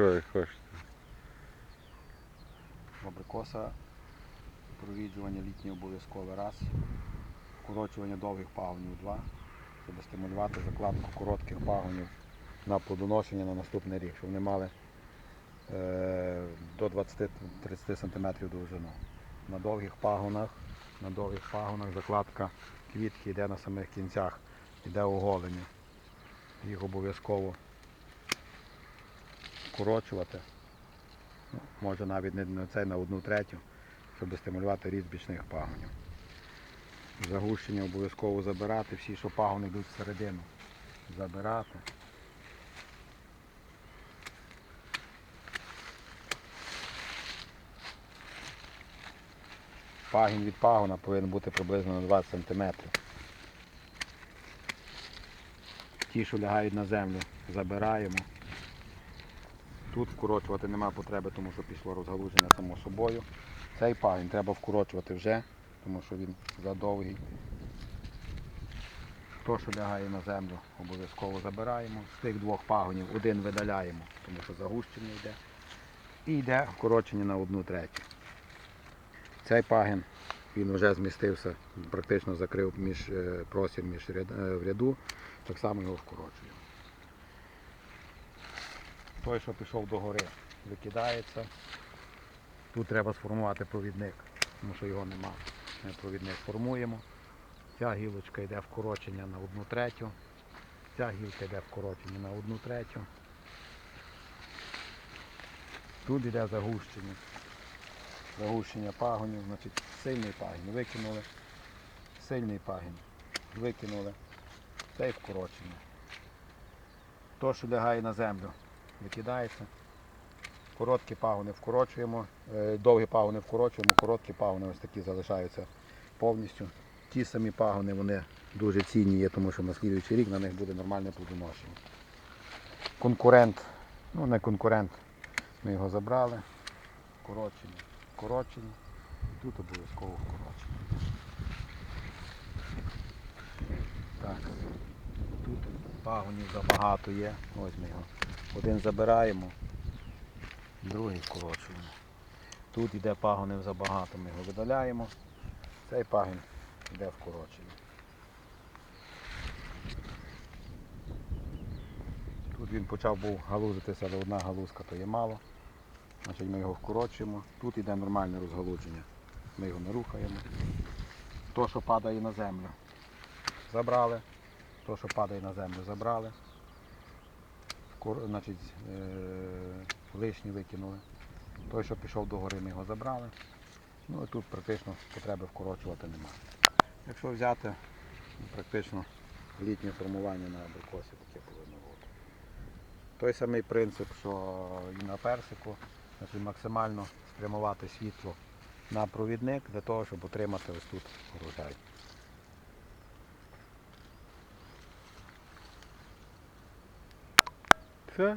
Що ви хочете? Абрикоса, провіджування літнє обов'язково раз, вкорочування довгих пагонів два, щоб стимулювати закладку коротких пагонів на плодоношення на наступний рік, щоб вони мали е, до 20-30 см довжину. На довгих пагонах, на довгих пагонах закладка квітки йде на самих кінцях, йде оголення. Їх обов'язково вкорочувати. Ну, може навіть не на це, на одну третю, щоб стимулювати ріст бічних пагонів. Загущення обов'язково забирати, всі, що пагони йдуть всередину. Забирати. Пагін від пагона повинен бути приблизно на 20 см. Ті, що лягають на землю, забираємо. Тут вкорочувати нема потреби, тому що пішло розгалуження само собою. Цей пагін треба вкорочувати вже, тому що він задовгий. То, що лягає на землю, обов'язково забираємо. З тих двох пагонів один видаляємо, тому що загущення йде. І йде вкорочення на одну третю. Цей пагін він вже змістився, практично закрив між, е, простір між ряд- е, в ряду, так само його вкорочуємо. Той, що пішов до гори, викидається. Тут треба сформувати провідник, тому що його нема. Ми провідник формуємо. Ця гілочка йде вкорочення на одну третю. Ця гілка йде вкорочення на одну третю. Тут йде загущення. Загущення пагонів, значить сильний пагін викинули, сильний пагін викинули. Це і вкорочення. То, що лягає на землю, викидається. Короткі пагони вкорочуємо, е, довгі пагони вкорочуємо, короткі пагони ось такі залишаються повністю. Ті самі пагони вони дуже цінні є, тому що на слідуючий рік на них буде нормальне плодоношення. Конкурент, ну не конкурент, ми його забрали. Вкорочені, вкорочені. Тут обов'язково вкорочені. Так. Тут пагонів забагато є. Ось ми його. Один забираємо, другий вкорочуємо. Тут йде пагонів забагато, ми його видаляємо. Цей пагін йде вкорочення. Тут він почав був галузитися, але одна галузка то є мало. Значить ми його вкорочуємо. Тут йде нормальне розгалудження. Ми його не рухаємо. То, що падає на землю, забрали. То, що падає на землю, забрали. Значить, е, лишній викинули. Той, що пішов до гори, ми його забрали. Ну і тут практично потреби вкорочувати немає. Якщо взяти ну, практично літнє формування на абрикосі, таке повинно бути. Той самий принцип, що і на персику, значить максимально спрямувати світло на провідник для того, щоб отримати ось тут урожай. Все?